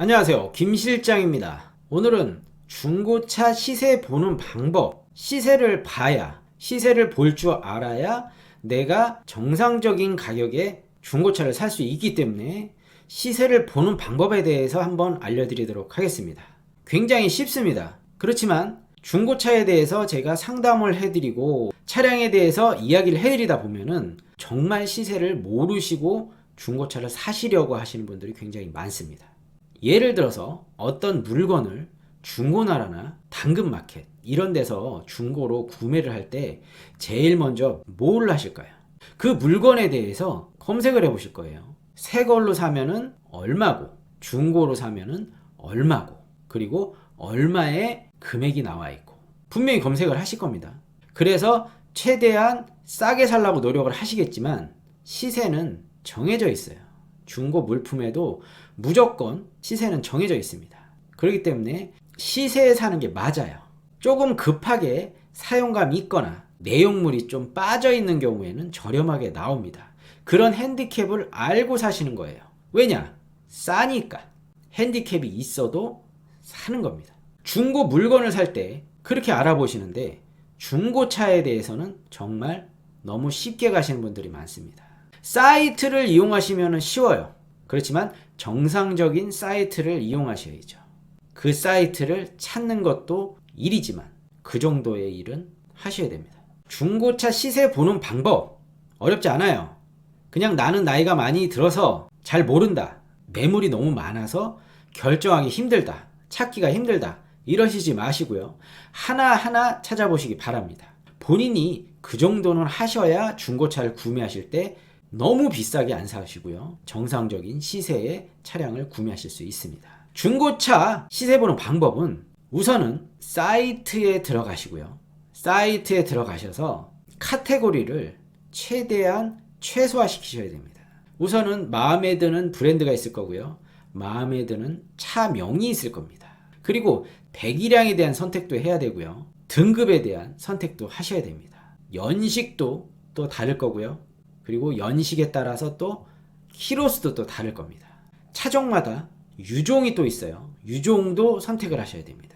안녕하세요. 김 실장입니다. 오늘은 중고차 시세 보는 방법. 시세를 봐야, 시세를 볼 줄 알아야 내가 정상적인 가격에 중고차를 살 수 있기 때문에 시세를 보는 방법에 대해서 한번 알려드리도록 하겠습니다. 굉장히 쉽습니다. 그렇지만 중고차에 대해서 제가 상담을 해드리고 차량에 대해서 이야기를 해드리다 보면은 정말 시세를 모르시고 중고차를 사시려고 하시는 분들이 굉장히 많습니다. 예를 들어서 어떤 물건을 중고나라나 당근마켓 이런 데서 중고로 구매를 할 때 제일 먼저 뭘 하실까요? 그 물건에 대해서 검색을 해 보실 거예요. 새 걸로 사면은 얼마고, 중고로 사면은 얼마고, 그리고 얼마의 금액이 나와 있고, 분명히 검색을 하실 겁니다. 그래서 최대한 싸게 살라고 노력을 하시겠지만 시세는 정해져 있어요. 중고 물품에도 무조건 시세는 정해져 있습니다. 그렇기 때문에 시세에 사는 게 맞아요. 조금 급하게 사용감이 있거나 내용물이 좀 빠져 있는 경우에는 저렴하게 나옵니다. 그런 핸디캡을 알고 사시는 거예요. 왜냐? 싸니까. 핸디캡이 있어도 사는 겁니다. 중고 물건을 살 때 그렇게 알아보시는데 중고차에 대해서는 정말 너무 쉽게 가시는 분들이 많습니다. 사이트를 이용하시면 쉬워요. 그렇지만 정상적인 사이트를 이용하셔야죠. 그 사이트를 찾는 것도 일이지만 그 정도의 일은 하셔야 됩니다. 중고차 시세 보는 방법 어렵지 않아요. 그냥 나는 나이가 많이 들어서 잘 모른다. 매물이 너무 많아서 결정하기 힘들다. 찾기가 힘들다. 이러시지 마시고요. 하나하나 찾아보시기 바랍니다. 본인이 그 정도는 하셔야 중고차를 구매하실 때 너무 비싸게 안 사시고요. 정상적인 시세의 차량을 구매하실 수 있습니다. 중고차 시세 보는 방법은 우선은 사이트에 들어가시고요. 사이트에 들어가셔서 카테고리를 최대한 최소화시키셔야 됩니다. 우선은 마음에 드는 브랜드가 있을 거고요. 마음에 드는 차명이 있을 겁니다. 그리고 배기량에 대한 선택도 해야 되고요. 등급에 대한 선택도 하셔야 됩니다. 연식도 또 다를 거고요. 그리고 연식에 따라서 또 키로수도 또 다를 겁니다. 차종마다 유종이 또 있어요. 유종도 선택을 하셔야 됩니다.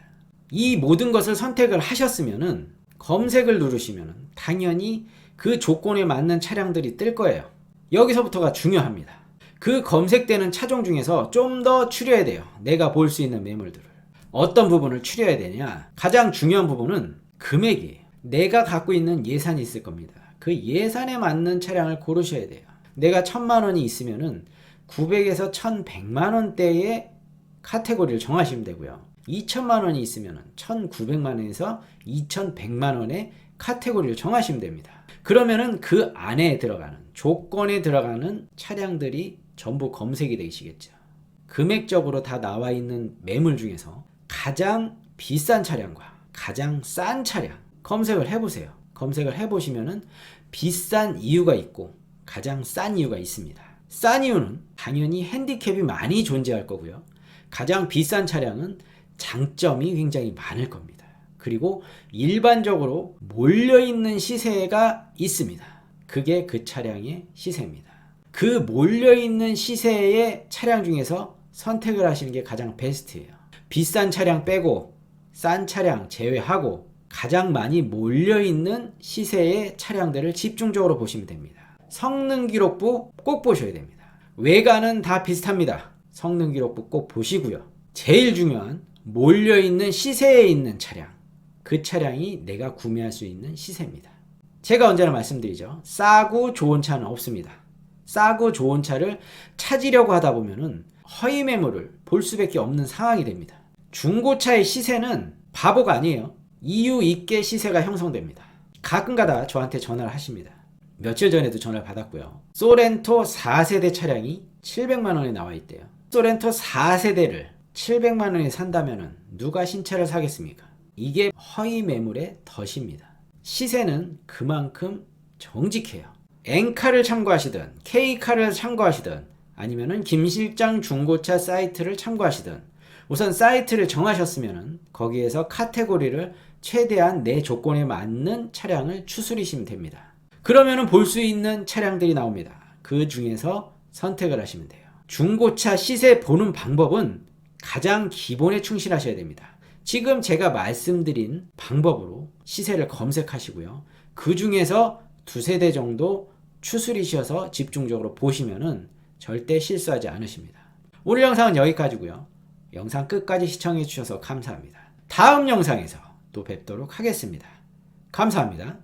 이 모든 것을 선택을 하셨으면은 검색을 누르시면은 당연히 그 조건에 맞는 차량들이 뜰 거예요. 여기서부터가 중요합니다. 그 검색되는 차종 중에서 좀 더 추려야 돼요. 내가 볼 수 있는 매물들을. 어떤 부분을 추려야 되냐? 가장 중요한 부분은 금액이에요. 내가 갖고 있는 예산이 있을 겁니다. 그 예산에 맞는 차량을 고르셔야 돼요. 내가 천만 원이 있으면은 900에서 1100만 원대의 카테고리를 정하시면 되고요. 2천만 원이 있으면은 1900만 원에서 2100만 원의 카테고리를 정하시면 됩니다. 그러면은 그 안에 들어가는 조건에 들어가는 차량들이 전부 검색이 되시겠죠. 금액적으로 다 나와 있는 매물 중에서 가장 비싼 차량과 가장 싼 차량 검색을 해보세요. 검색을 해보시면은 비싼 이유가 있고 가장 싼 이유가 있습니다. 싼 이유는 당연히 핸디캡이 많이 존재할 거고요. 가장 비싼 차량은 장점이 굉장히 많을 겁니다. 그리고 일반적으로 몰려있는 시세가 있습니다. 그게 그 차량의 시세입니다. 그 몰려있는 시세의 차량 중에서 선택을 하시는 게 가장 베스트예요. 비싼 차량 빼고 싼 차량 제외하고 가장 많이 몰려있는 시세의 차량들을 집중적으로 보시면 됩니다. 성능 기록부 꼭 보셔야 됩니다. 외관은 다 비슷합니다. 성능 기록부 꼭 보시고요. 제일 중요한 몰려있는 시세에 있는 차량. 그 차량이 내가 구매할 수 있는 시세입니다. 제가 언제나 말씀드리죠. 싸고 좋은 차는 없습니다. 싸고 좋은 차를 찾으려고 하다 보면은 허위 매물을 볼 수밖에 없는 상황이 됩니다. 중고차의 시세는 바보가 아니에요. 이유 있게 시세가 형성됩니다. 가끔가다 저한테 전화를 하십니다. 며칠 전에도 전화를 받았고요. 소렌토 4세대 차량이 700만 원에 나와 있대요. 소렌토 4세대를 700만 원에 산다면은 누가 신차를 사겠습니까? 이게 허위 매물의 덫입니다. 시세는 그만큼 정직해요. N카를 참고하시든 K카를 참고하시든 아니면은 김실장 중고차 사이트를 참고하시든 우선 사이트를 정하셨으면은 거기에서 카테고리를 최대한 내 조건에 맞는 차량을 추스리시면 됩니다. 그러면은 볼 수 있는 차량들이 나옵니다. 그 중에서 선택을 하시면 돼요. 중고차 시세 보는 방법은 가장 기본에 충실하셔야 됩니다. 지금 제가 말씀드린 방법으로 시세를 검색하시고요. 그 중에서 두세 대 정도 추스리셔서 집중적으로 보시면은 절대 실수하지 않으십니다. 오늘 영상은 여기까지고요. 영상 끝까지 시청해 주셔서 감사합니다. 다음 영상에서 또 뵙도록 하겠습니다. 감사합니다.